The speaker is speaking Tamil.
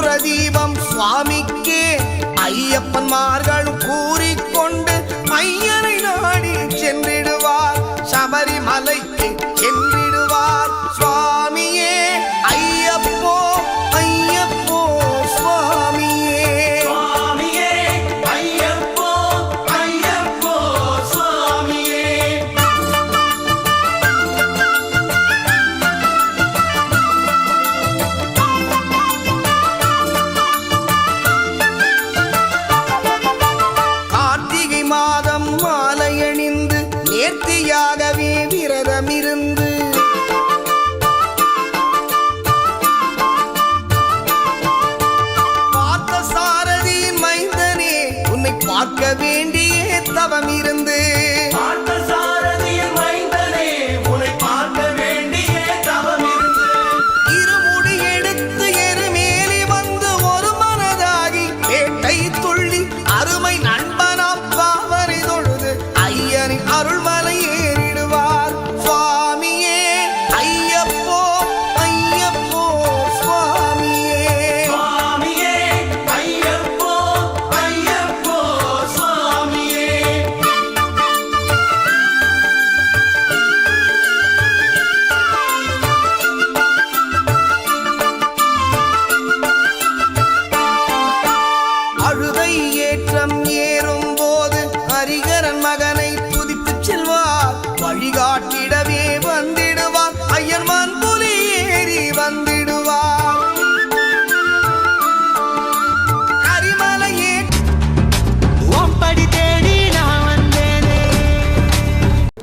கற்பூர சுவாமிக்கே. ஐயப்பன்மார்களும் கூறி வேண்டிய தவம் இருந்து